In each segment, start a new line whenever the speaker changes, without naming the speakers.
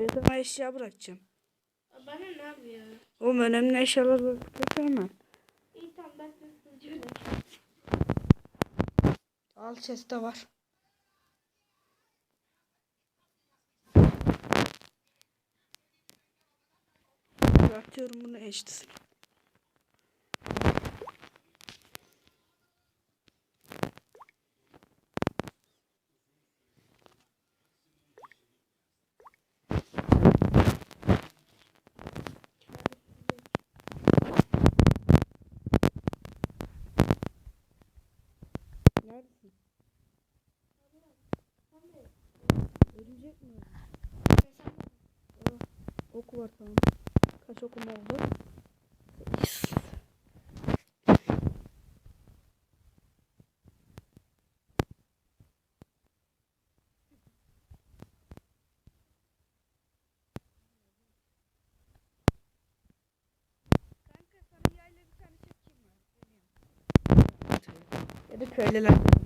Ben sana eşya bırakacağım.
Bana ne yapıyor?
Oğlum önemli eşyalar bırakacağım
İyi tamam ben de
Al chest'te var. Atıyorum bunu eşitsin. Neredesin? Ölecek mi? Ok var tamam. Kaç okum oldu? Sekiz. Kanka sana yayla bir tane çekeyim mi? Ya da köylüler.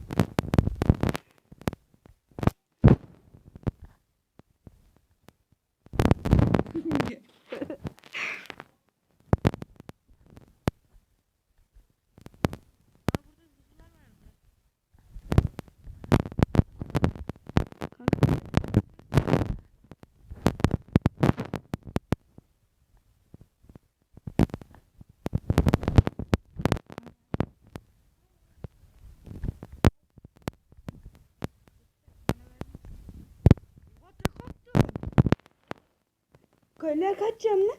Köylüler kaç canlı?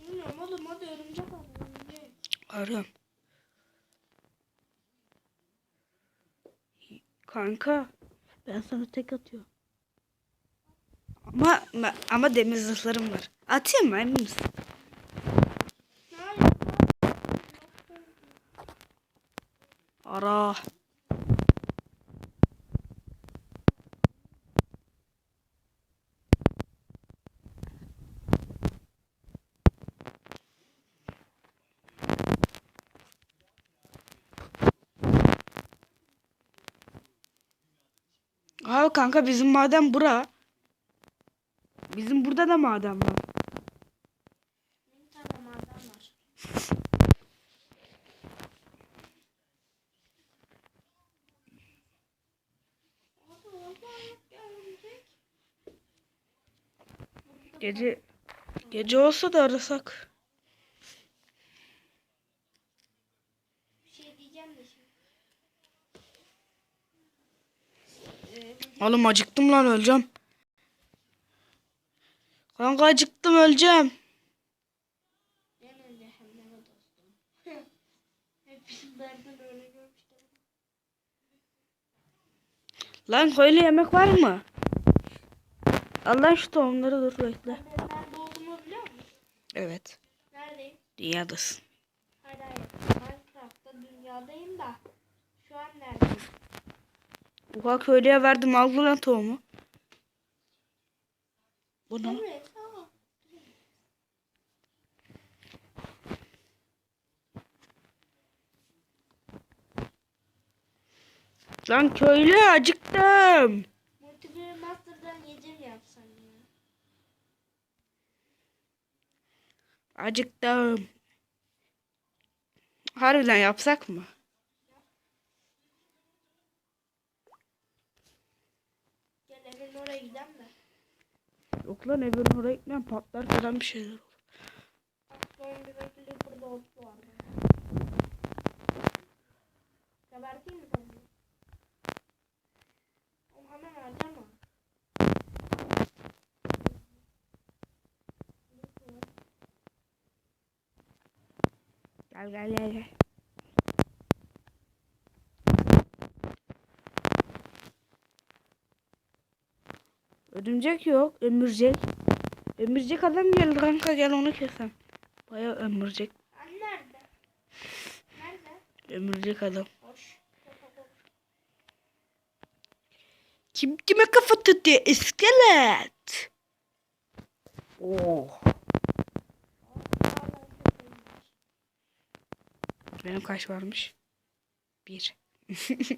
Bilmiyorum oğlum hadi örümcek örümcek.
Arıyorum. Kanka ben sana tek atıyorum. Ama ama- demir zırhlarım var. Atayım mı emin misin? Ara. Abi kanka bizim maden bura. Bizim burada da maden var.
Bir tane maden var.
Gece gece olsa da arasak.
Bir şey diyeceğim de şimdi.
Oğlum acıktım lan öleceğim. Kanka acıktım öleceğim. Lan köylü yemek var mı? Allah şu tohumları dur bekle. Evet.
Neredeyim?
Dünyadasın.
Hayır hayır. Minecraft'ta dünyadayım da. Şu an neredeyim?
Oha köylüye verdim aldı lan tohumu. Bu ne?
Evet tamam.
Lan köylü acıktım.
Multiplayer Master'dan gece mi yapsan ya?
Acıktım. Harbiden yapsak mı?
Evin oraya gidelim de.
Yok lan evin oraya gitmem patlar falan bir şeyler olur.
Aslan bir bekli burada otlu var. Geberteyim mi? Oğlum hemen harcama.
Gel gel gel gel. Örümcek yok. Ömürcek. Ömürcek adam geldi kanka gel onu kesem. Baya ömürcek.
An nerede? Nerede?
Ömürcek adam.
Hoş.
Kim kime kafa tutuyor? İskelet. Oh. Benim kaç varmış? Bir.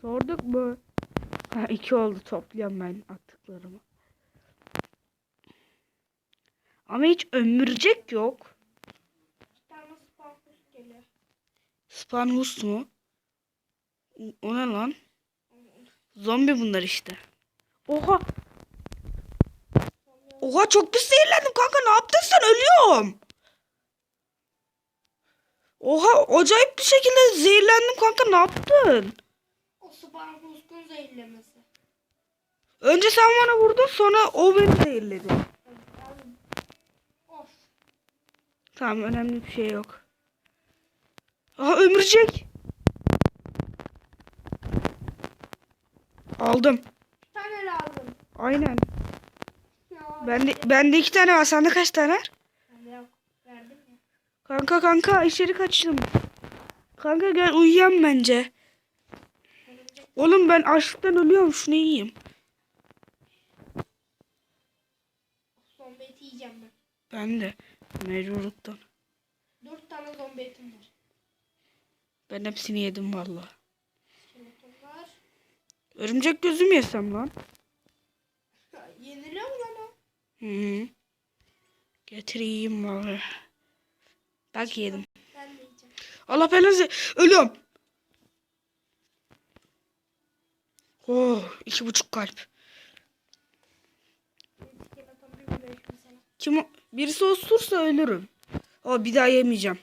Sordum Bulduk mu? Ha iki oldu topluyorum ben attıklarımı. Ama hiç ömürcek yok.
Bir tane sparkus geliyor.
Spanhus mu? O ne lan? Zombi bunlar işte. Oha. Oha çok pis zehirlendim kanka ne yaptın sen ölüyorum. Oha acayip bir şekilde zehirlendim kanka ne yaptın?
O sparkuskun zehirlemesi.
Önce sen bana vurdun sonra o beni zehirledi.
Of.
Tamam önemli bir şey yok. Aha ömürcek. Aldım.
Bir tane lazım.
Aynen.
Ya.
Bende, bende iki tane var. Sende kaç tane var?
Bende yok. Verdim ya.
Kanka kanka içeri kaçtım. Kanka gel uyuyam bence. Oğlum ben açlıktan ölüyorum. Şunu yiyeyim.
Zombi eti yiyeceğim ben.
Ben de. Mecburluktan.
Dört tane zombi etim var.
Ben hepsini yedim valla. Örümcek gözüm yesem lan.
Yeniliyor mu lan o?
Hı -hı. Getir yiyeyim valla. Bak yedim.
Ben de yiyeceğim.
Allah belanızı. Ölüyorum. Oh iki buçuk kalp. Kim? Birisi osursa ölürüm. O bir daha yemeyeceğim.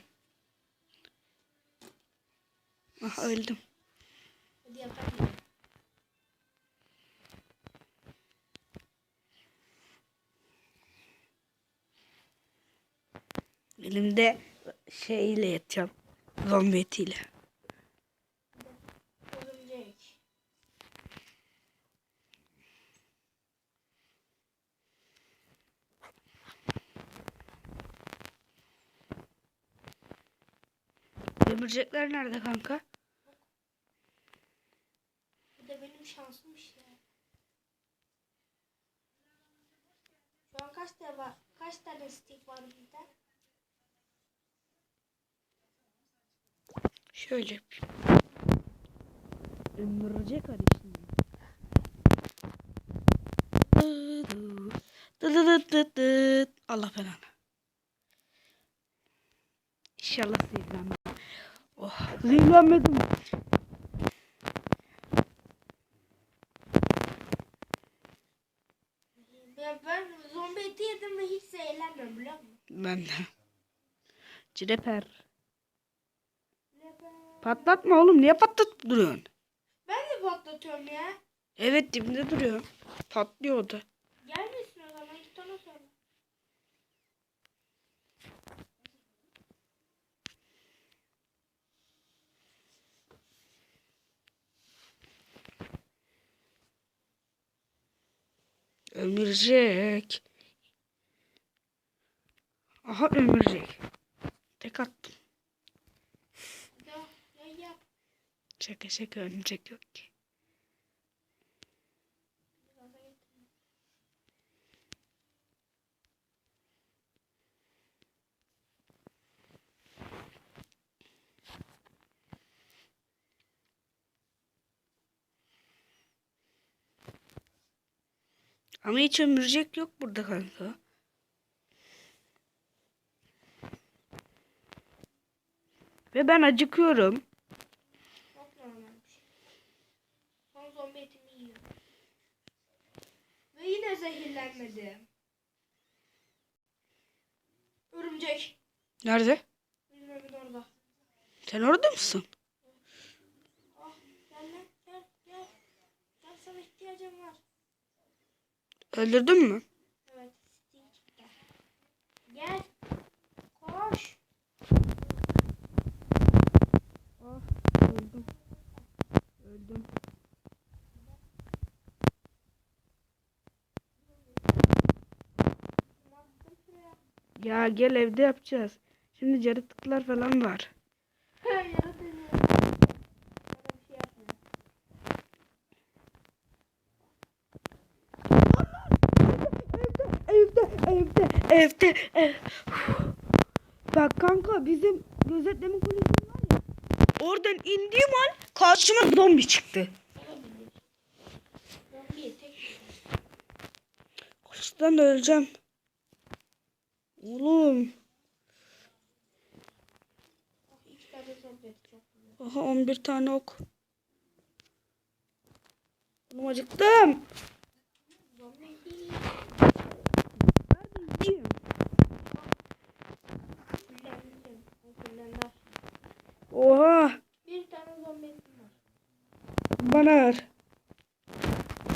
Ah öldüm.
Hadi yatalım.
Elimde şeyle yatacağım. Zombi etiyle.
Örümcek.
Ömürcekler nerede kanka?
Bu da benim şansım işte. Şu an kaç tane var? Kaç tane stick var bizde?
Şöyle yapayım. Ömürcek hadi şimdi. Allah belanı. İnşallah zehirlenmem. Oh, zehirlenmedim.
Ben, ben zombi eti yedim ve hiç biliyor musun?
Ben de. Cireper. Patlatma oğlum. Niye patlatıp duruyorsun?
Ben de patlatıyorum ya.
Evet dibinde duruyor. Patlıyor o da. Ömürecek. Aha ömürecek. Tek attım. Şaka şaka ömürecek yok ki. Ama hiç ömürecek yok burada kanka. Ve ben acıkıyorum.
Çok normal bir şey. Son zombi etimi yiyorum. Ve yine zehirlenmedim. Örümcek.
Nerede?
Evin orada.
Sen orada mısın?
Ah gel lan gel gel. Gel sana ihtiyacım var.
Öldürdün mü?
Evet. Gel. Gel. Koş.
Ah öldüm. Öldüm. Ya gel evde yapacağız. Şimdi yaratıklar falan var. evde. Ev. Bak kanka bizim gözetleme kulübü var ya. Oradan indiğim an karşıma zombi çıktı. Açlıktan öleceğim. Oğlum. Aha 11 tane ok. Oğlum acıktım.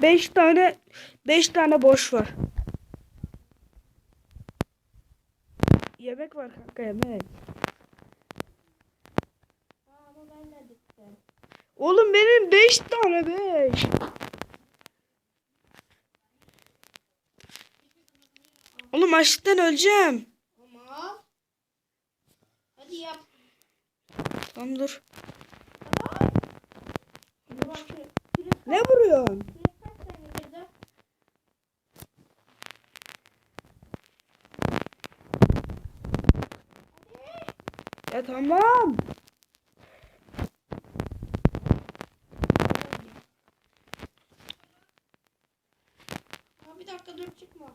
5 tane 5 tane boş var. Yemek var kanka yemek. Oğlum benim 5 tane 5. Oğlum açlıktan öleceğim.
Ama. Hadi yap.
Tamam dur. Ne vuruyorsun?
kürek kaç tane getirdi? Hadi.
Ya tamam.
Aa, bir dakika dur çıkma.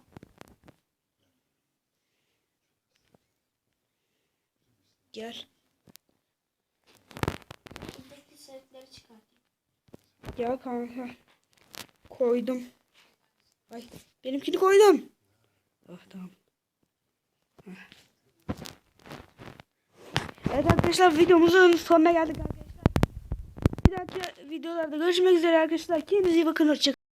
Gel.
Buradaki setleri çıkartayım.
Gel kanka. Koydum. Ay benimkini koydum. Oh tamam. Heh. Arkadaşlar videomuzun sonuna geldik arkadaşlar. Bir dahaki videolarda görüşmek üzere arkadaşlar. Kendinize iyi bakın. Hoşçakalın.